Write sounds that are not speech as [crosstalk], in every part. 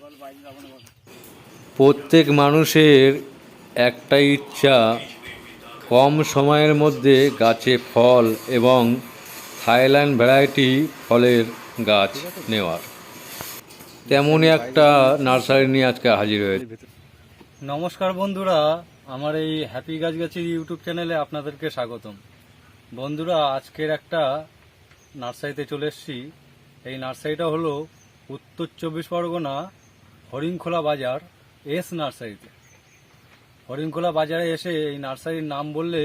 বল প্রত্যেক মানুষের একটা ইচ্ছা কম সময়ের মধ্যে গাছে ফল এবং থাইল্যান্ড ভ্যারাইটি ফলের গাছ নেওয়ার। তেমনই একটা নার্সারি নিয়ে আজকে হাজির হয়েছে। নমস্কার বন্ধুরা আমার এই হ্যাপি গাছগাছির ইউটিউব চ্যানেলে আপনাদেরকে স্বাগতম। বন্ধুরা, আজকের একটা নার্সারিতে চলে এসেছি। এই নার্সারিটা হলো উত্তর চব্বিশ পরগনা হরিংখোলা বাজার এস নার্সারিতে। হরিংখোলা বাজারে এসে এই নার্সারির নাম বললে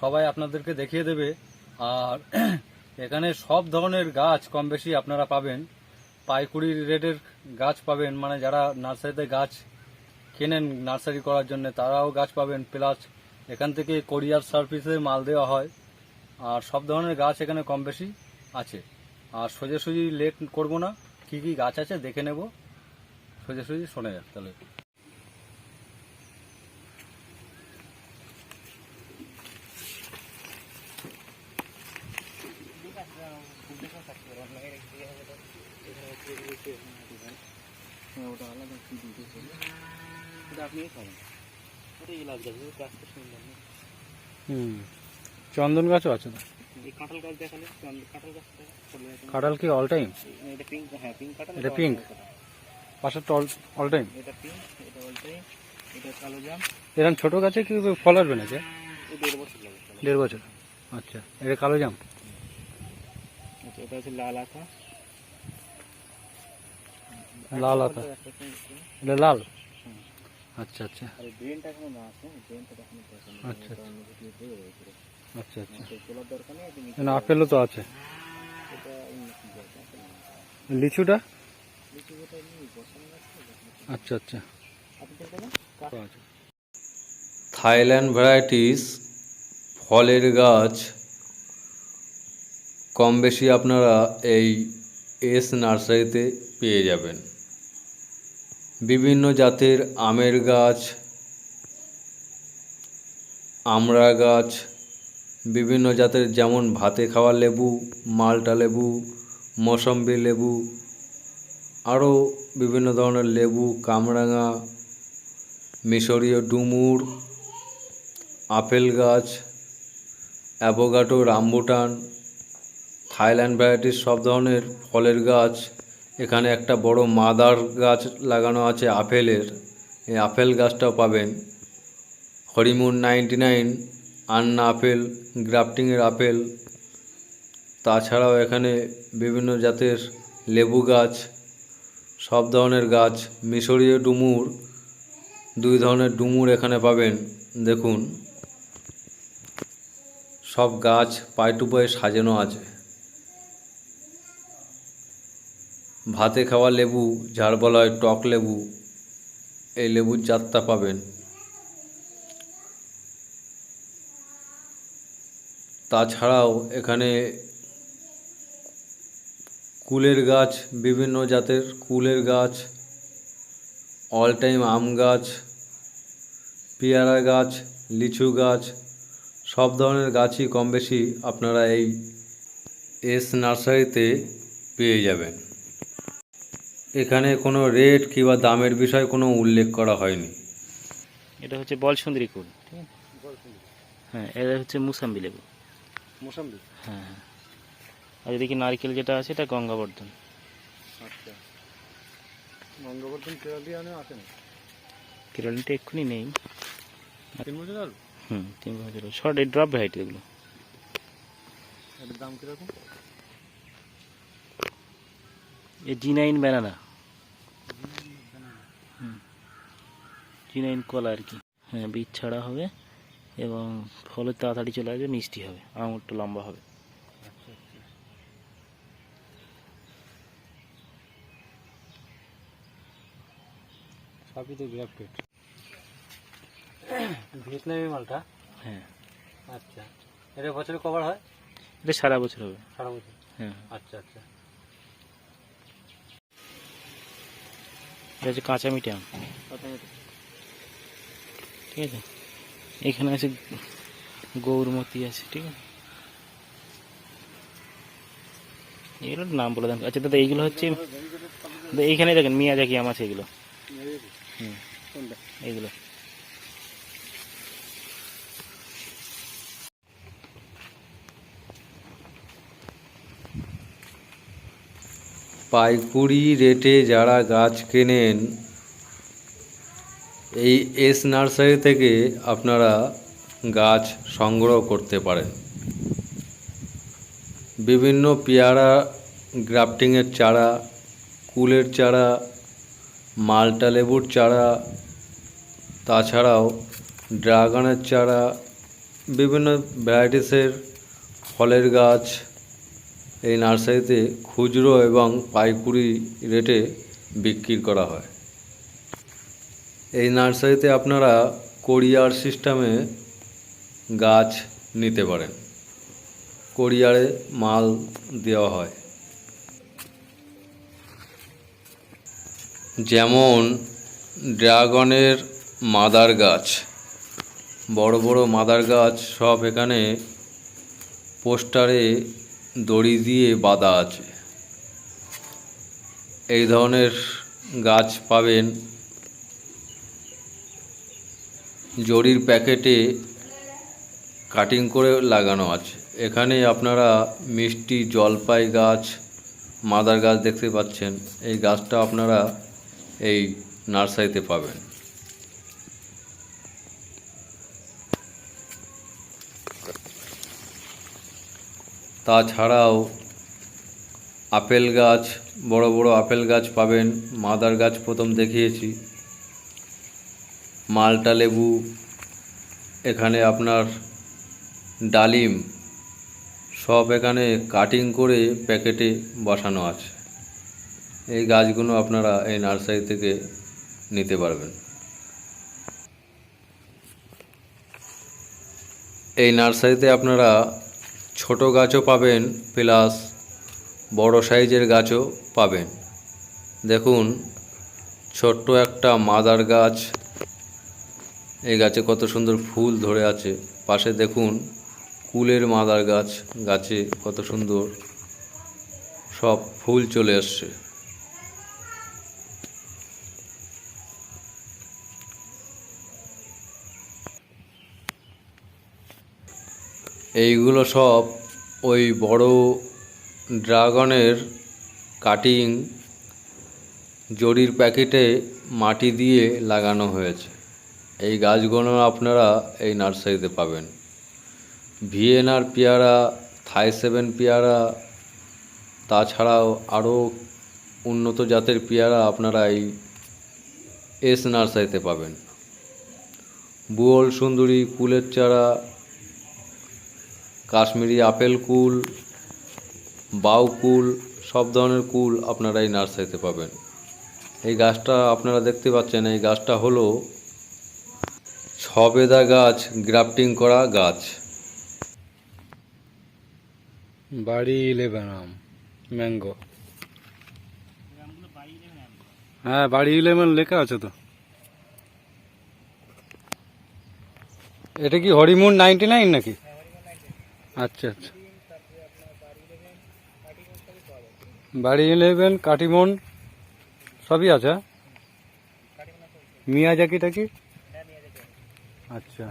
সবাই আপনাদেরকে দেখিয়ে দেবে। আর [clears throat] এখানে সব ধরনের গাছ কম বেশি আপনারা পাবেন। পাইকুড়ি রেটের গাছ পাবেন মানে যারা নার্সারিতে গাছ কেনেন নার্সারি করার জন্য, তারাও গাছ পাবেন। প্লাস এখান থেকে কোরিয়ার সার্ভিসে মাল দেওয়া হয়। আর সব ধরনের গাছ এখানে কম বেশি আছে। আর সোজাসুজি লেট করব না। কি কি গাছ আছে দেখে নেব। সোজাসুজি শোনা যাক তাহলে। হ্যাঁ ওটা আলাদা কি আপনিই খাবেন ওটা এই লাগবে গাছটা সুন্দর না। হুম। চন্দন গাছও আছে না? কাঁঠাল গাছ দেখালে কাঁঠাল গাছটা কাঁঠাল কি অল টাইম এটা পিঙ্ক হ্যাঁ পিঙ্ক কাঁঠাল এটা pink? পাশে অল অল টাইম এটা পিঙ্ক এটা বলতে এটা কালো জাম। এরকম ছোট গাছে কি ফল আসবে এই দেড় বছর লাগে দেড় বছর। আচ্ছা এটা কালো জাম। আচ্ছা এটা হচ্ছে লাল আঁকা লাল আতা। এটা লাল। আচ্ছা আচ্ছা। আর এই গ্রিনটা এখনও না আছে গ্রিনটা এখনও পছন্দ আচ্ছা, দিয়ে রয়েছে আচ্ছা আচ্ছা। তোলার দরকার নেই নিচে আপেলও তো আছে। না। লিচুটা? আচ্ছা আচ্ছা। থাইল্যান্ড ভ্যারাইটিস ফলের গাছ। কম বেশি আপনারা এই এস নার্সারিতে পেয়ে যাবেন। বিভিন্ন জাতের আমের গাছ, আমড়া গাছ, বিভিন্ন জাতের যেমন ভাতে খাওয়া লেবু, মালটা লেবু, মৌসম্বি লেবু, আরও বিভিন্ন ধরনের লেবু, কামরাঙা, মিশরীয় ডুমুর, আপেল গাছ অ্যাভোগাটো রামবুটান, থাইল্যান্ড ভ্যারাইটির সব ধরনের ফলের গাছ এখানে একটা বড় মাদার গাছ লাগানো আছে আপেলের। এই আপেল গাছটাও পাবেন। Harman ninety nine, Anna apple, গ্রাফটিংয়ের apple. তাছাড়াও এখানে বিভিন্ন জাতের লেবু গাছ, সব ধরনের গাছ, মিশরীয় ডুমুর, দুই ধরনের ডুমুর এখানে পাবেন, দেখুন। সব গাছ পায়ে টু পায়ে সাজানো আছে। ভাতে খাওয়া লেবু যার বলা হয় টক লেবু, এই লেবুর জাতটা পাবেন। তাছাড়াও এখানে কুলের গাছ, বিভিন্ন জাতের কুলের গাছ অল টাইম আম গাছ, পেয়ারা গাছ, লিচু গাছ, সব ধরনের গাছই কম বেশি আপনারা এই এস নার্সারিতে পেয়ে যাবেন। এখানে কোনো রেট কিংবা দামের বিষয়ে কোনো উল্লেখ করা হয়নি। এটা হচ্ছে বল সুন্দরী কুল ঠিক আছে? হ্যাঁ এটা হচ্ছে মুসাম্বি লেবু। মোসাম্বি? হ্যাঁ হ্যাঁ। আর এদিকে নারকেল যেটা আছে এটা গঙ্গাবর্ধন। আচ্ছা। গঙ্গাবর্ধন কেরালিয়ানে আছে না? কেরালিটা এক্ষুনি নেই। তিন বছর আর? হুম তিন বছর। শর্ট এই ড্রপ ভ্যারাইটি এগুলো। এটার দাম কীরকম? এই G nine banana G nine কলা আর কি। হ্যাঁ বীজ ছাড়া হবে এবং ফলের তাড়াতাড়ি চলে আসবে মিষ্টি হবে আঙুরটা লম্বা হবে। সবই তো গ্রাফটেড ভিয়েতনামি মালটা? হ্যাঁ। আচ্ছা। এটা বছরে কভার হয়? এটা সারা বছর হবে। সারা বছর? হ্যাঁ। আচ্ছা আচ্ছা। এটা হচ্ছে কাঁচা মিঠে আম ঠিক আছে? এখানে আছে গৌরমতি আছে ঠিক আছে? এগুলোর নাম বলে দেন। আচ্ছা দাদা এইগুলো হচ্ছে এইখানে দেখেন মিয়া মিয়াজাকি আম আছে এগুলো। হুম। এইগুলো। পাইকুড়ি রেটে যারা গাছ কেনেন, এই এস নার্সারি থেকে আপনারা গাছ সংগ্রহ করতে পারেন। বিভিন্ন পেয়ারা, গ্রাফটিংয়ের চারা, কুলের চারা, মালটা লেবুর চারা, তাছাড়াও ড্রাগনের চারা, বিভিন্ন ভ্যারাইটিসের ফলের গাছ এই নার্সারিতে খুচরো এবং পাইকুরি রেটে বিক্রি করা হয়। এই নার্সারিতে আপনারা কোরিয়ার সিস্টেমে গাছ নিতে পারেন। কোরিয়ারে মাল দেওয়া হয়। যেমন ড্রাগনের মাদার গাছ। বড় বড় মাদার গাছ সব এখানে পোস্টারে দড়ি দিয়ে বাঁধা আছে। এই ধরনের গাছ পাবেন জরির প্যাকেটে কাটিং করে লাগানো আছে। এখানে আপনারা মিষ্টি জলপাই গাছ, মাদার গাছ দেখতে পাচ্ছেন। এই গাছটা আপনারা এই নার্সারিতে পাবেন। তাছাড়াও আপেল গাছ, বড় বড় আপেল গাছ পাবেন, মাদার গাছ প্রথম দেখিয়েছি, মালটা লেবু, এখানে আপনার ডালিম, সব এখানে কাটিং করে প্যাকেটে বসানো আছে। এই গাছগুলো আপনারা এই নার্সারি থেকে নিতে পারবেন। এই নার্সারিতে আপনারা ছোট গাছও পাবেন, প্লাস বড় সাইজের গাছও পাবেন। দেখুন, ছোট্ট একটা মাদার গাছ। এই গাছে কত সুন্দর ফুল ধরে আছে। পাশে দেখুন, কুলের মাদার গাছ, গাছে কত সুন্দর সব ফুল চলে আসছে এইগুলো সব ওই বড় ড্রাগনের কাটিং জরির প্যাকেটে মাটি দিয়ে লাগানো হয়েছে। এই গাছগুলো আপনারা এই নার্সারিতে পাবেন। ভিএনআর পেয়ারা, থাই সেভেন পেয়ারা, তাছাড়াও আরও উন্নত জাতের পেয়ারা আপনারা এই এস নার্সারিতে পাবেন। বুয়ল সুন্দরী কুলের চারা কাশ্মীরি আপেল কুল বাউ কুল, সব ধরনের কুল আপনারা এই নার্সারিতে পাবেন। এই গাছটা আপনারা দেখতে পাচ্ছেন, এই গাছটা হলো ছবেদা গাছ, গ্রাফটিং করা গাছ। বাড়ি ইলেভেন আম, ম্যাঙ্গো। হ্যাঁ বাড়ি ইলেভেন লেখা আছে তো। এটা কি হরিমুন নাইনটি নাইন নাকি? আচ্ছা আচ্ছা। বাড়ি ইলেভেন, কাটিমন, সবই আছে হ্যাঁ? মিয়াজাকিটা কি? আচ্ছা।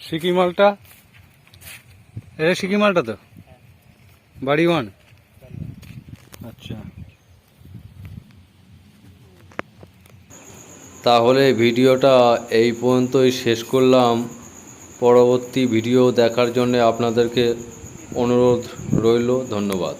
সিকিমালটা এটা সিকিমালটা তো? বাড়ি ওয়ান? আচ্ছা। তাহলে ভিডিওটা এই পর্যন্তই শেষ করলাম। পরবর্তী ভিডিও দেখার জন্য আপনাদেরকে অনুরোধ রইল ধন্যবাদ।